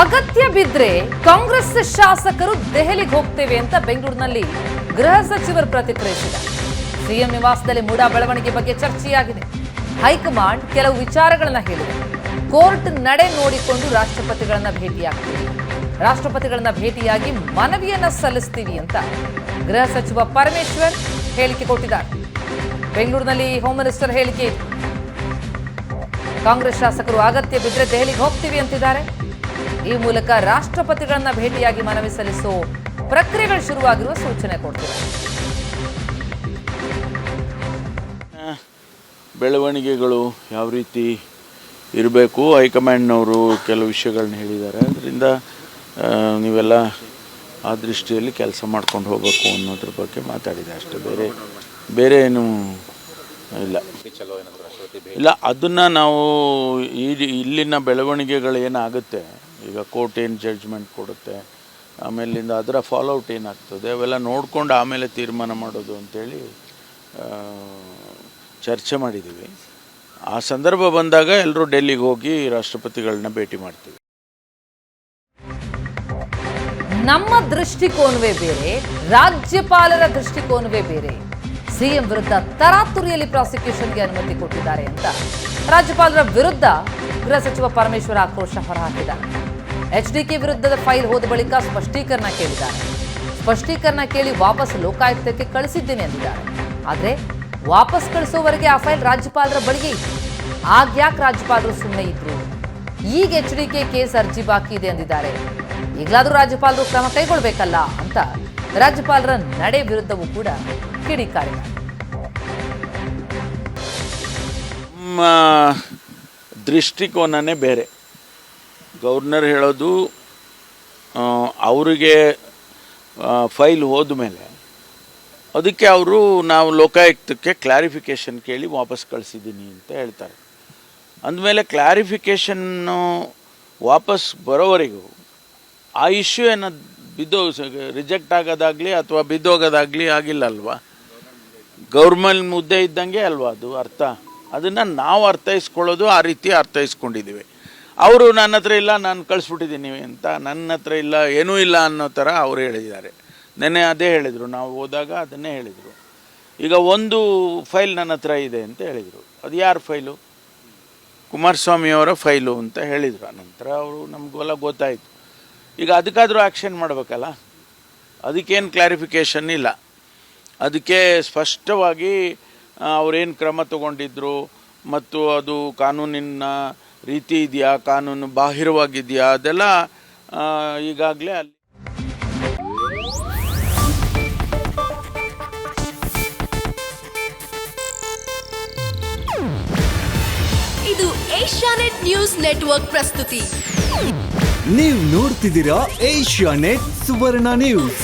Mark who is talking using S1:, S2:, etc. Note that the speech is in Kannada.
S1: ಅಗತ್ಯ ಬಿದ್ರೆ ಕಾಂಗ್ರೆಸ್ ಶಾಸಕರು ದೆಹಲಿಗೆ ಹೋಗ್ತೇವೆ ಅಂತ ಬೆಂಗಳೂರಿನಲ್ಲಿ ಗೃಹ ಸಚಿವರು ಪ್ರತಿಕ್ರಿಯಿಸಿದ್ದಾರೆ ಸಿಎಂ ನಿವಾಸದಲ್ಲಿ ಮೂಡಾ ಬೆಳವಣಿಗೆ ಬಗ್ಗೆ ಚರ್ಚೆಯಾಗಿದೆ. ಹೈಕಮಾಂಡ್ ಕೆಲವು ವಿಚಾರಗಳನ್ನ ಹೇಳಿದೆ. ಕೋರ್ಟ್ ನಡೆ ನೋಡಿಕೊಂಡು ರಾಷ್ಟ್ರಪತಿಗಳನ್ನ ಭೇಟಿಯಾಗ್ತೀವಿ. ರಾಷ್ಟ್ರಪತಿಗಳನ್ನ ಭೇಟಿಯಾಗಿ ಮನವಿಯನ್ನ ಸಲ್ಲಿಸ್ತೀವಿ ಅಂತ ಗೃಹ ಸಚಿವ ಪರಮೇಶ್ವರ್ ಹೇಳಿಕೆ ಕೊಟ್ಟಿದ್ದಾರೆ. ಬೆಂಗಳೂರಿನಲ್ಲಿ ಹೋಮ್ ಮಿನಿಸ್ಟರ್ ಹೇಳಿಕೆ ಕಾಂಗ್ರೆಸ್ ಶಾಸಕರು ಅಗತ್ಯ ಬಿದ್ದರೆ ದೆಹಲಿಗೆ ಹೋಗ್ತೀವಿ ಅಂತಿದ್ದಾರೆ. ಈ ಮೂಲಕ ರಾಷ್ಟ್ರಪತಿಗಳನ್ನ ಭೇಟಿಯಾಗಿ ಮನವಿ ಸಲ್ಲಿಸೋ ಪ್ರಕ್ರಿಯೆಗಳು ಶುರುವಾಗಿರುವ ಸೂಚನೆ ಕೊಡ್ತೀವಿ.
S2: ಬೆಳವಣಿಗೆಗಳು ಯಾವ ರೀತಿ ಇರಬೇಕು? ಹೈಕಮಾಂಡ್ನವರು ಕೆಲವು ವಿಷಯಗಳನ್ನ ಹೇಳಿದ್ದಾರೆ. ಅದರಿಂದ ನೀವೆಲ್ಲ ಆ ದೃಷ್ಟಿಯಲ್ಲಿ ಕೆಲಸ ಮಾಡ್ಕೊಂಡು ಹೋಗಬೇಕು ಅನ್ನೋದ್ರ ಬಗ್ಗೆ ಮಾತಾಡಿದೆ ಅಷ್ಟೇ. ಬೇರೆ ಬೇರೆ ಏನು ಇಲ್ಲ. ಇಲ್ಲ, ಅದನ್ನು ನಾವು ಈ ಇಲ್ಲಿನ ಬೆಳವಣಿಗೆಗಳು ಏನಾಗುತ್ತೆ? ಈಗ ಕೋರ್ಟ್ ಏನು ಜಡ್ಜ್ಮೆಂಟ್ ಕೊಡುತ್ತೆ ಆಮೇಲಿಂದ ಅದರ ಫಾಲೋಔಟ್ ಏನಾಗ್ತದೆ ಅವೆಲ್ಲ ನೋಡ್ಕೊಂಡು ಆಮೇಲೆ ತೀರ್ಮಾನ ಮಾಡೋದು ಅಂತೇಳಿ ಆ, ಚರ್ಚೆ ಮಾಡಿದ್ದೀವಿ. ಆ ಸಂದರ್ಭ ಬಂದಾಗ ಎಲ್ಲರೂ ಡೆಲ್ಲಿಗೆ ಹೋಗಿ ರಾಷ್ಟ್ರಪತಿಗಳನ್ನ ಭೇಟಿ ಮಾಡ್ತೀವಿ.
S1: ನಮ್ಮ ದೃಷ್ಟಿಕೋನವೇ ಬೇರೆ ರಾಜ್ಯಪಾಲರ ದೃಷ್ಟಿಕೋನವೇ ಬೇರೆ. ಸಿಎಂ ವಿರುದ್ಧ ತರಾತುರಿಯಲ್ಲಿ ಪ್ರಾಸಿಕ್ಯೂಷನ್ಗೆ ಅನುಮತಿ ಕೊಟ್ಟಿದ್ದಾರೆ ಅಂತ ರಾಜ್ಯಪಾಲರ ವಿರುದ್ಧ ಗೃಹ ಸಚಿವ ಪರಮೇಶ್ವರ ಆಕ್ರೋಶ ಹೊರಹಾಕಿದ್ದಾರೆ. ಎಚ್ಡಿಕೆ ವಿರುದ್ಧದ ಫೈಲ್ ಹೋದ ಬಳಿಕ ಸ್ಪಷ್ಟೀಕರಣ ಕೇಳಿದ್ದಾರೆ. ಸ್ಪಷ್ಟೀಕರಣ ಕೇಳಿ ವಾಪಸ್ ಲೋಕಾಯುಕ್ತಕ್ಕೆ ಕಳಿಸಿದ್ದೇನೆ ಎಂದಿದ್ದಾರೆ ಆದರೆ ವಾಪಸ್ ಕಳಿಸೋವರೆಗೆ ಆ ಫೈಲ್ ರಾಜ್ಯಪಾಲರ ಬಳಿಗೆ ಇತ್ತು. ಆಗ ಯಾಕೆ ರಾಜ್ಯಪಾಲರು ಸುಮ್ಮನೆ ಇದ್ರು? ಈಗ ಎಚ್ ಡಿ ಕೆ ಕೇಸ್ ಅರ್ಜಿ ಬಾಕಿ ಇದೆ ಎಂದಿದ್ದಾರೆ ಈಗಲಾದರೂ ರಾಜ್ಯಪಾಲರು ಕ್ರಮ ಕೈಗೊಳ್ಳಬೇಕಲ್ಲ ಅಂತ ರಾಜ್ಯಪಾಲರ ನಡೆ ವಿರುದ್ಧವೂ ಕೂಡ
S2: ಕಿಡಿಕಾರಿ ದೃಷ್ಟಿಕೋನನೇ ಬೇರೆ. ಗವರ್ನರ್ ಹೇಳೋದು ಅವರಿಗೆ ಫೈಲ್ ಹೋದ ಮೇಲೆ ಅದಕ್ಕೆ ಅವರು ನಾವು ಲೋಕಾಯುಕ್ತಕ್ಕೆ ಕ್ಲಾರಿಫಿಕೇಷನ್ ಕೇಳಿ ವಾಪಸ್ ಕಳಿಸಿದ್ದೀನಿ ಅಂತ ಹೇಳ್ತಾರೆ. ಅಂದಮೇಲೆ ಕ್ಲಾರಿಫಿಕೇಷನ್ನು ವಾಪಸ್ ಬರೋವರೆಗೂ ಆ ಇಶ್ಯೂ ಏನೋ ಬಿದ್ದೋ, ರಿಜೆಕ್ಟ್ ಆಗೋದಾಗಲಿ ಅಥವಾ ಬಿದ್ದೋಗೋದಾಗಲಿ ಆಗಿಲ್ಲ ಅಲ್ವಾ? ಗೌರ್ಮೆಂಟ್ ಮುದ್ದೆ ಇದ್ದಂಗೆ ಅಲ್ವಾ ಅದು ಅರ್ಥ? ಅದನ್ನು ನಾವು ಅರ್ಥೈಸ್ಕೊಳ್ಳೋದು ಆ ರೀತಿ ಅರ್ಥೈಸ್ಕೊಂಡಿದ್ದೀವಿ. ಅವರು ನನ್ನ ಹತ್ರ ಇಲ್ಲ, ನಾನು ಕಳಿಸ್ಬಿಟ್ಟಿದ್ದೀನಿ ಅಂತ. ನನ್ನ ಹತ್ರ ಇಲ್ಲ, ಏನೂ ಇಲ್ಲ ಅನ್ನೋ ಥರ ಅವರು ಹೇಳಿದ್ದಾರೆ. ನೆನ್ನೆ ಅದೇ ಹೇಳಿದರು, ನಾವು ಹೋದಾಗ ಅದನ್ನೇ ಹೇಳಿದರು. ಈಗ ಒಂದು ಫೈಲ್ ನನ್ನ ಹತ್ರ ಇದೆ ಅಂತ ಹೇಳಿದರು. ಅದು ಯಾರ ಫೈಲು? ಕುಮಾರಸ್ವಾಮಿಯವರ ಫೈಲು ಅಂತ ಹೇಳಿದರು. ನಂತರ ಅವರು ನಮಗೆಲ್ಲ ಗೊತ್ತಾಯಿತು. ಈಗ ಅದಕ್ಕಾದರೂ ಆ್ಯಕ್ಷನ್ ಮಾಡಬೇಕಲ್ಲ? ಅದಕ್ಕೇನು ಕ್ಲಾರಿಫಿಕೇಷನ್ ಇಲ್ಲ. ಅದಕ್ಕೆ ಸ್ಪಷ್ಟವಾಗಿ ಅವರೇನು ಕ್ರಮ ತಗೊಂಡಿದ್ರು ಮತ್ತು ಅದು ಕಾನೂನಿನ ರೀತಿ ಇದೆಯಾ? ಕಾನೂನು ಬಾಹಿರವಾಗಿದೆಯಾ? ಅದೆಲ್ಲ ಈಗಾಗಲೇ ಅಲ್ಲಿ
S3: ಇದು ಏಷ್ಯಾನೆಟ್ ನ್ಯೂಸ್ ನೆಟ್ವರ್ಕ್ ಪ್ರಸ್ತುತಿ.
S4: ನೀವು ನೋಡ್ತಿದ್ದೀರಾ ಏಷ್ಯಾ ನೆಟ್ ಸುವರ್ಣ ನ್ಯೂಸ್.